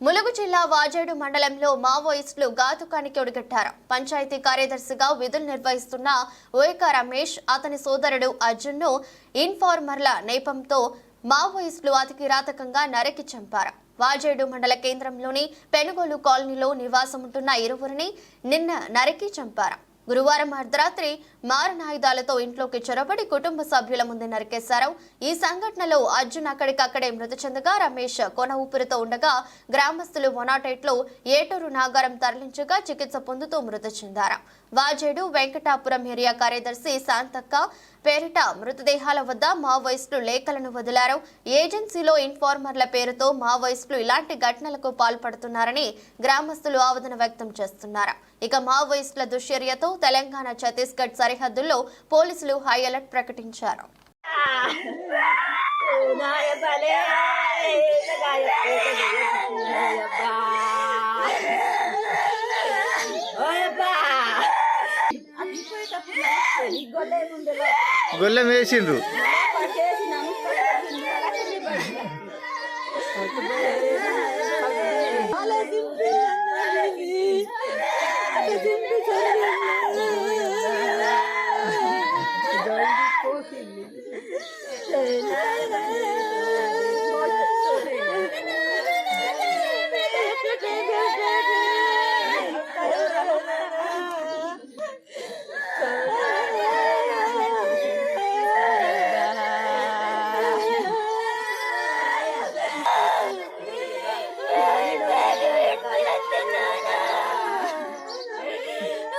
ములుగు జిల్లా వాజేడు మండలంలో మావోయిస్టులు ఘాతుకానికి ఒడిగట్టారు. పంచాయతీ కార్యదర్శిగా విధులు నిర్వహిస్తున్న ఓయక రమేష్ అతని సోదరుడు అర్జున్ను ఇన్ఫార్మర్ల నేపంతో మావోయిస్టులు అతి కిరాతకంగా నరికి చంపారు. వాజేడు మండల కేంద్రంలోని పెనుగోలు కాలనీలో నివాసముంటున్న ఇరువురిని నిన్న నరికి చంపారు. గురువారం అర్ధరాత్రి మారణాయుధాలతో ఇంట్లోకి చొరబడి కుటుంబ సభ్యుల ముందు నరికేశారు. ఈ సంఘటనలో అర్జున్ అక్కడికక్కడే మృతి చెందగా రమేష్ కొన ఊపిరితో ఉండగా గ్రామస్తులు లో ఏటూరు నాగారం తరలించగా చికిత్స పొందుతూ మృతి చెందారు. వాజేడు వెంకటాపురం ఏరియా కార్యదర్శి శాంతక్క పేరిట మృతదేహాల వద్ద మావోయిస్టులు లేఖలను వదిలారు. ఏజెన్సీలో ఇన్ఫార్మర్ల పేరుతో మావోయిస్టులు ఇలాంటి ఘటనలకు పాల్పడుతున్నారని గ్రామస్తులు ఆవేదన వ్యక్తం చేస్తున్నారు. ఇక మావోయిస్టుల దుశ్చర్యతో తెలంగాణ ఛత్తీస్గఢ్ సరిహద్దుల్లో పోలీసులు హై అలర్ట్ ప్రకటించారు. గొల్లెం వేసిండ్రు.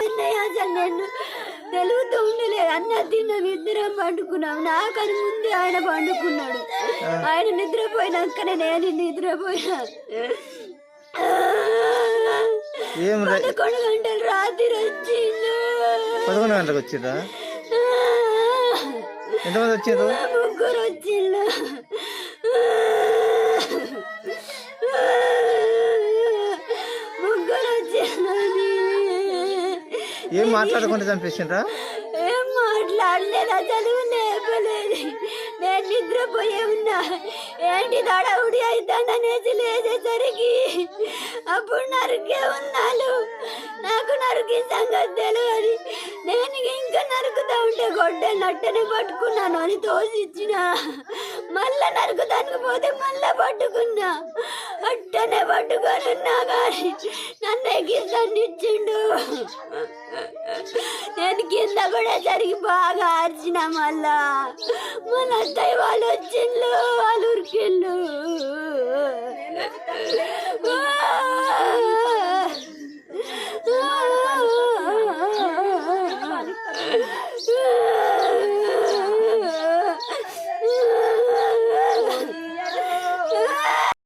నేను తెలుగుతూ ఉండలేదు అన్న తిన్నాం ఇద్దరం పండుకున్నాం నాకని ముందే ఆయన పండుకున్నాడు. ఆయన నిద్రపోయినాకనే నేను నిద్రపోయినా. ఏం పదకొండు గంటలు రాత్రి వచ్చిండు. పదకొండు గంటలకు వచ్చిందా ఎంతమంది వచ్చిండ్రు? ముగ్గురు వచ్చిండు ఏం మాట్లాడకుండా చంపేసిండ్రా? ఏం మాట్లాడలేదు? అసలు లేపలేదు నేను నిద్రపోయే ఉన్నా. ఏంటి దడవుడి అవుతాననేసి లేచేసరికి అప్పుడు నరికే ఉన్నాను నాకు నరికి సంగతి తెలియదు. నేను ఇంకా నరుకుతా ఉంటే గొడ్డ నట్టనే పట్టుకున్నాను అని తోసిచ్చిన. మళ్ళా నరుకుతానికి పోతే మళ్ళా పట్టుకున్నా. అట్టనే పట్టుకొని ఉన్నా కానీ నన్ను ఎగిస్తాను ఇచ్చిండు. అట్లా కూడా జరిగి బాగా ఆర్చిన మళ్ళా మన అత్తయ్య వాళ్ళు వచ్చిండ్రు వాళ్ళు ఉరికిళ్ళు